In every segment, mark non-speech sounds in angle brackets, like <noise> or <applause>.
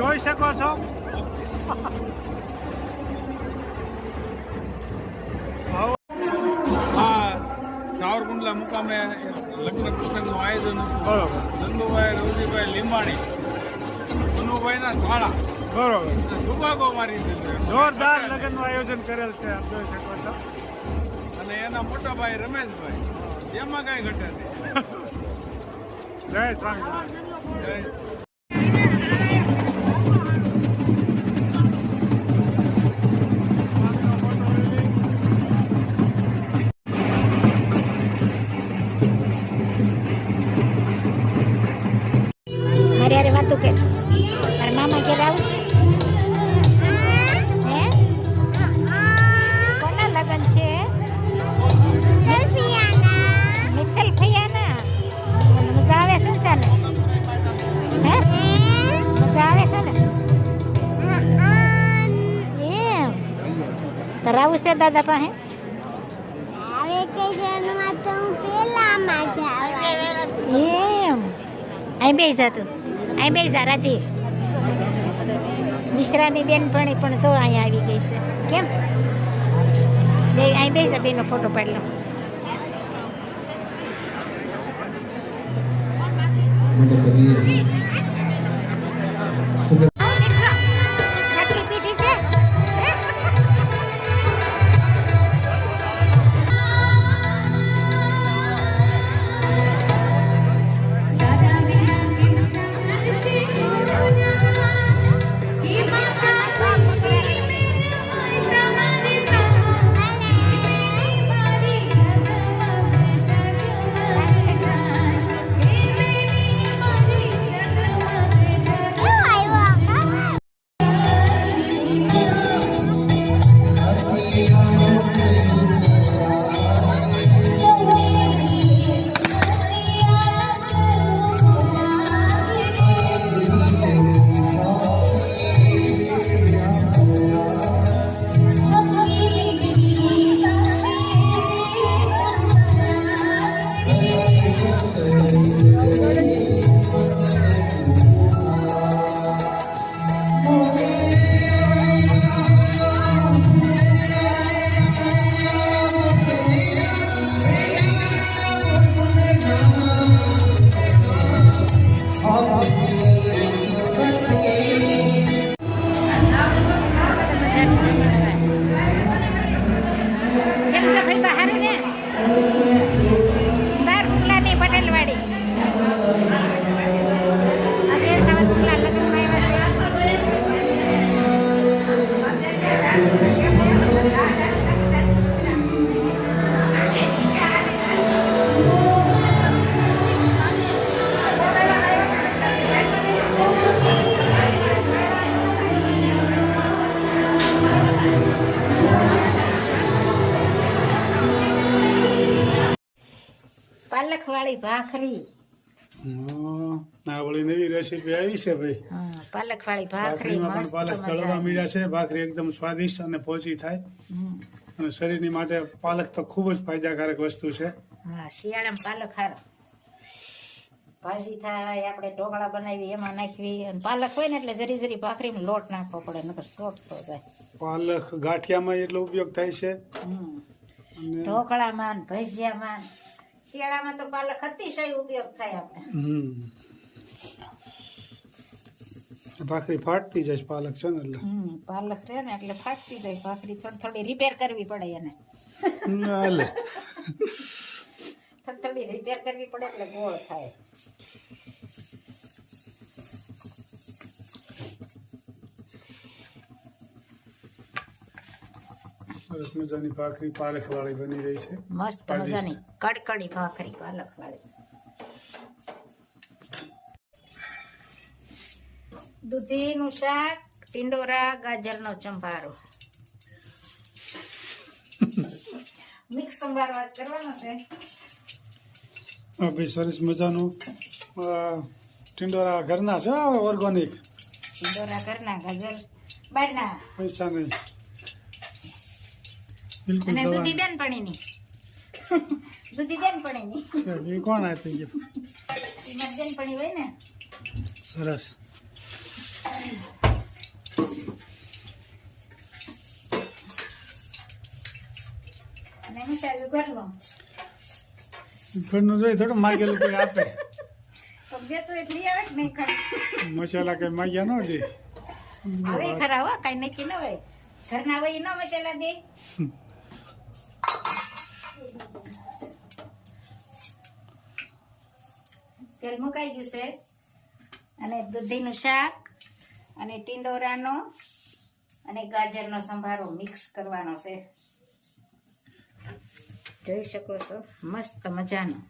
જોઈ શકો છો. સાવરકુંડલા મુકામે લગ્ન પ્રસંગનું આયોજન બરોબર. ચંદુભાઈ રવજીભાઈ લીંબાણી મનુભાઈના શાળા. બરોબર. દુબાગો મારી દીધો જોરદાર લગ્નનું આયોજન કરેલ છે આપ જોઈ શકો છો. અને એના મોટા ભાઈ રમેશભાઈ. એમાં કઈ ઘટે નહીં. <laughs> જય સ્વામી જય. વાતું કે મારા મામા ઘેર આવું છે? હે? કોના લગ્ન છે? મિત્તલ ફૈયાના મજા આવે છે ને તને? હે? મજા આવે છે ને? એમ. તારે છે દાદા પાસે? એમ. અહીં બે જા તું. અહીં બે જા મિશ્રાની બેનપણી પણ સૌ અહીંયા આવી ગઈ છે. કેમ? બે અહીં બે જા બેનો ફોટો પાડી લો. આટલી છે પાલકવાળી ભાખરી. હમ, નવી રેસીપી આવી છે ભાઈ. હા પાલકવાળી ભાખરી મસ્ત પાલક કળવા મજાની. છે ભાખરી એકદમ સ્વાદિષ્ટ અને પહોંચી થાય. અને શરીરની માટે પાલક તો ખૂબ જ ફાયદાકારક વસ્તુ છે. હા શિયાળામાં પાલક હારો ભાજી થાય આપણે ઢોકળા બનાવી એમાં નાખવી અને પાલક હોય ને એટલે જરી જરી ભાખરીમાં લોટ નાખવો પડે નકર સોટ તો જાય. પાલક ગાંઠિયામાં એટલો ઉપયોગ થાય છે. ઢોકળામાં ભજીયામાં. શિયાળામાં તો પાલક અતિશય ઉપયોગ થાય આપણે. ભાખરી ફાટતી જાય પાલક છે ને એટલે. પાલક રહે ને એટલે ફાટતી જાય ભાખરી થોડી થોડી રિપેર કરવી પડે એને. <laughs> થોડી થોડી રિપેર કરવી પડે એટલે ગોળ થાય. સરસ મજાની ભાખરી પાલક વાળી બની રહી છે. મસ્ત મજાની કડકડી ભાખરી પાલક વાળી દૂધીનું શાક ટિંડોરા ગાજરનો ચંભારો. મિક્સ સંભાર વાત કરવાનો છે. ભાઈ સરસ મજાનું ટિંડોરા ઘરના છે ઓર્ગોનિક? ટિંડોરા ઘરના ગાજર બહારના પૈસા નહીં બિલકુલ અને દૂધી બેનપણીની <laughs> દૂધી બેનપણીની <laughs> છે એ કોણ આપી ગયું? એમાં બેનપણી હોય ને. સરસ. અને મસાલો ઘરનો ઘરનું જોઈ થોડું માગેલું કોઈ આપે. <laughs> મસાલા કઈ માગ્યા ન દે હવે ખરા હો કાંઈ નક્કી ન હોય. ઘરના હોય ન મસાલા દે. તેલ મુકાઈ ગયું છે. અને દૂધીનું શાક, અને ટીંડોરાનો, અને ગાજરનો સંભારો મિક્સ કરવાનો છે. જોઈ શકો છો, મસ્ત મજાનો.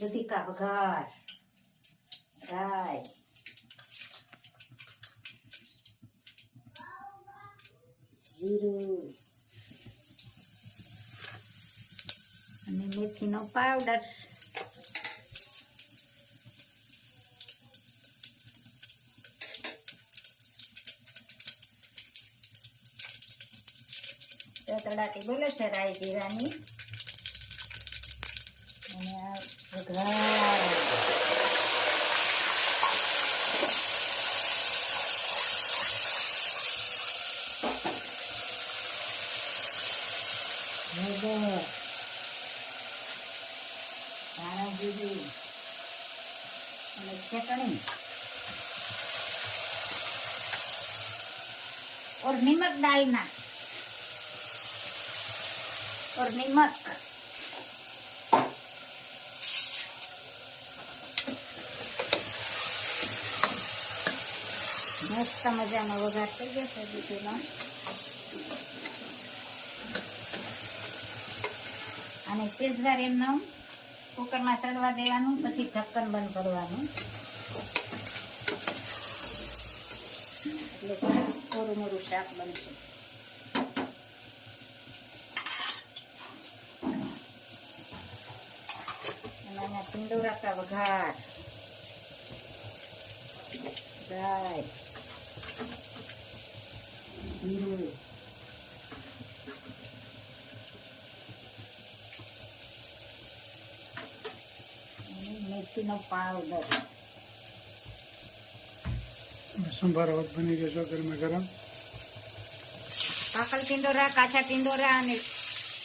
દૂધી કા વઘાર. રાય જીરું. અને મેથીનો પાવડર. તો તળાટી બોલે છે રાઈ જીરાની. અને આ વઘાર હળદર ધાણા જીરું ઓર નિમક ડાલના और नमक મસ્ત મજાનો વઘાર થઈ જશે દૂધીનો અને સેજવાર એમનો કુકરમાં ચડવા દેવાનું પછી ઢક્કન બંધ કરવાનું એટલે સરસ કોરું મોરું શાક બનશે અને અહીંયા પિંડોરા કા વઘાર રાઈ જીરું અને મેથીનો પાવડર સંભાર હવે બની ગયો છો ગરમા ગરમ કાકલ ટિંડોરા કાચા ટિંડોરા અને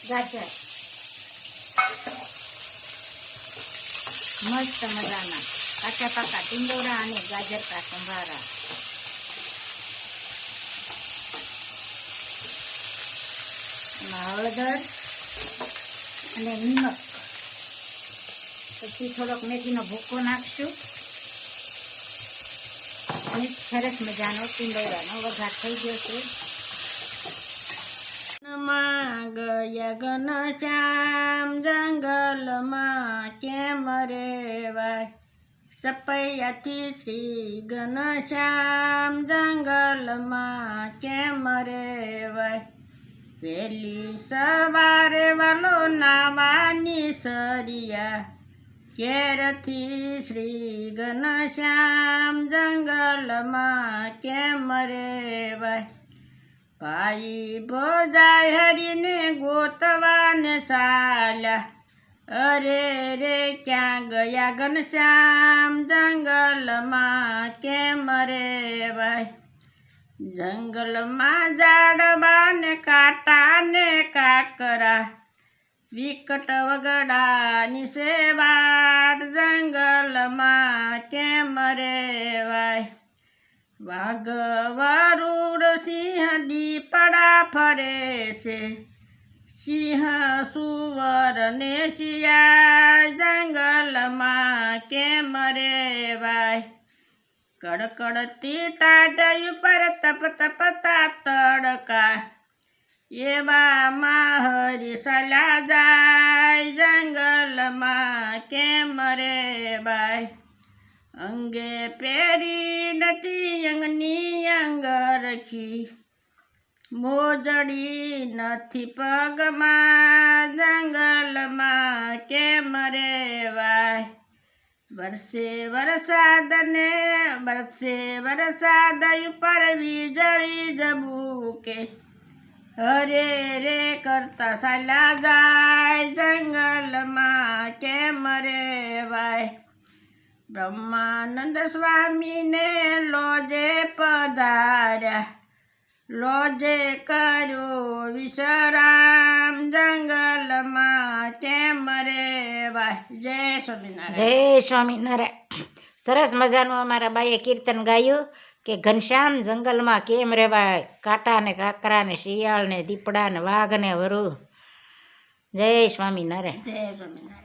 ગાજર મસ્ત મજાના કાચા પાકા ટીંડોરા અને ગાજર કા સંભારા હળદર અને નિમક પછી થોડોક મેથીનો ભૂકો નાખશું અને સરસ મજાનો ટીંડોરાનો વઘાર થઈ ગયો છે વનમાં શ્યામ જંગલમાં કેમ રેવાય? સપૈયાથી શ્રી ઘનશ્યામ જંગલમાં કેમ રેવાય? વહેલી સવારે વાલો નાવાની સરિયા. કેરથી શ્રી ઘનશ્યામ જંગલમાં કેમ રેવાય? ભાઈ બોજાય હરીને ગોતવાને સાલ્યા અરે રે, ક્યાં ગયા ઘનશ્યામ? જંગલમાં કેમ રે ભાઈ? જંગલમાં ઝાડવાને કાંટાને કાકરા. વિકટ વગડાની સેવાડ જંગલમાં કેમ રે ભાઈ વાઘ વરુડ સિંહ દીપડા ફરે છે. સિંહ સુવર ને શિયાળ જંગલમાં કેમ રેવાય? કડકડતી ટાઢ ઉપર તપ તપતા તડકા એવા માહરી સલા જાય જંગલમાં કેમ રેવાય? અંગે પેરી નથી અંગની અંગ રખી મોજડી નથી પગમાં, જંગલમાં કેમ રેવાય? વરસે વરસાદ ને વરસે વરસાદ ઉપર વીજળી જબૂકે હરે રે કરતા સાલા જાય, જંગલમાં કેમ રેવાય? બ્રહ્માનંદ સ્વામીને લોજે પધાર્યા લોજે કર્યો વિશરામ જંગલમાં કેમ રેવાય? જય સ્વામિનારાયણ. જય સ્વામિનારાયણ. સરસ મજાનું અમારા બાઈએ કીર્તન ગાયું કે ઘનશ્યામ જંગલમાં કેમ રહેવાય કાંટા ને કાકરા ને શિયાળ ને દીપડા ને વાઘ ને વરુ. જય સ્વામિનારાયણ. જય સ્વામિનારાયણ.